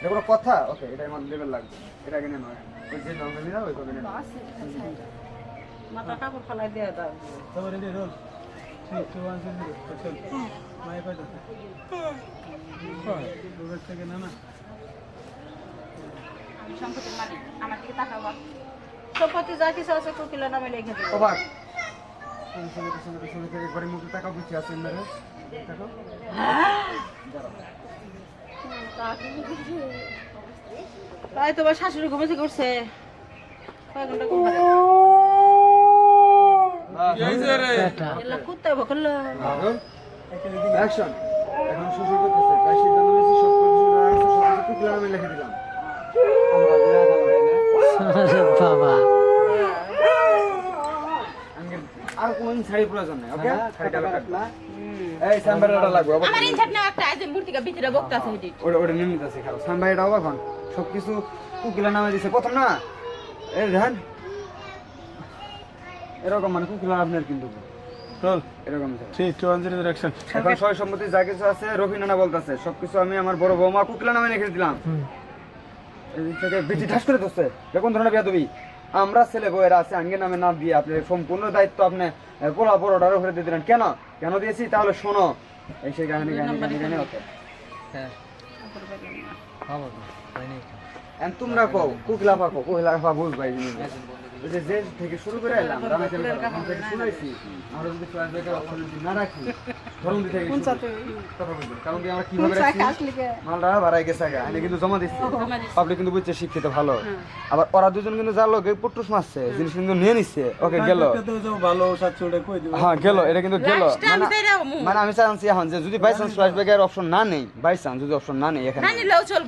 এটা কোনো কথা ওকে এটা আমার লেভেল লাগবে এটা আগে নেন ওই যে দাম নিয়ে ওই কবে নেন মাথা কাপড় ফেলাই দিয়ে দাও তারপরে রে roll three two one zero action my পাইটা roll থেকে না না আমি সম্পত্তির মালিক আমার দিকে তাকাবা সম্পত্তি যা কিছু আছে কোকিলা নামে লিখে দেবো অবাক সঙ্গে সঙ্গে সঙ্গে সঙ্গে থেকে মুখে টাকা বুঝি আছে মেরে দেখো তাই তোমার শাশুড়ি ঘুমেছে করছে কয় ঘণ্টা ঘুম কুত্তা বকলো। অ্যাকশন। এখন শ্বশুর করতেছে। তাই সিদ্ধান্ত নিয়েছি সব কিছু সব কিছু কুকিলা লিখে দিলাম। আমরা বিনা দাম তাই না। বাবা। আর কোনো শাড়ি প্রয়োজন নেই ওকে? শাড়িটা লাগবে এই সাম্বারটা লাগবে আমার ইনসাট নাও একটা আজ মূর্তিকা ভিতরে বক্তা আছে হেডি ওটা ওটা নিয়ে নিতেছে খারাপ। সাম্বারটা এখন সব কিছু কুকিলা নামে দিছে। প্রথম না? এই ধ্যান এরকম মানে কুকিলা আপনার কিন্তু। রোল এরকম sir two one zero action. এখন সয় সম্মতি যা কিছু আছে রফি নানা বলতেছে। সবকিছু আমি আমার বড় বৌমা কুকিলা নামে লিখে দিলাম। এদিক থেকে বেশি ঠাস করে কোন ধরনের বিয়া তুমি আমরা ছেলে বউয়েরা আছে আঙ্গে নামে না দিয়ে আপনি সম্পূর্ণ দায়িত্ব আপনি পোলা বড়টার উপরে দিয়ে দিলেন। কেন? কেন দিয়েছি? তাহলে শোনো। এই সেই কাহিনী কাহিনী কাহিনী কাহিনী ওকে। হ্যাঁ। তোমরা কও কুকিলা পা কও কুকিলা পা বুঝবাই জিনিস যে থেকে শুরু করে এলাম রামা তেল শুনাইছি আমরা যদি ফ্ল্যাশব্যাকের অপশন যদি না রাখি ধরুন দিতে কথা বলব কারণ কি আমরা কীভাবে রাখছি? মালটা বাড়াই গেছে আগে আমি কিন্তু জমা দিচ্ছি। পাবলিক কিন্তু বুঝছে শিক্ষিত ভালো। আবার ওরা দুজন কিন্তু যার লোকে পুটুস মারছে জিনিস কিন্তু নিয়ে নিচ্ছে ওকে গেল। ভালো সাতশো কই দিব? হ্যাঁ গেল এটা কিন্তু গেল। মানে। মানে আমি চাচ্ছি এখন যে যদি বাই চান্স ফ্ল্যাশব্যাকের অপশন না নেই বাই চান্স যদি অপশন না নেই এখানে না নিলেও চলবো।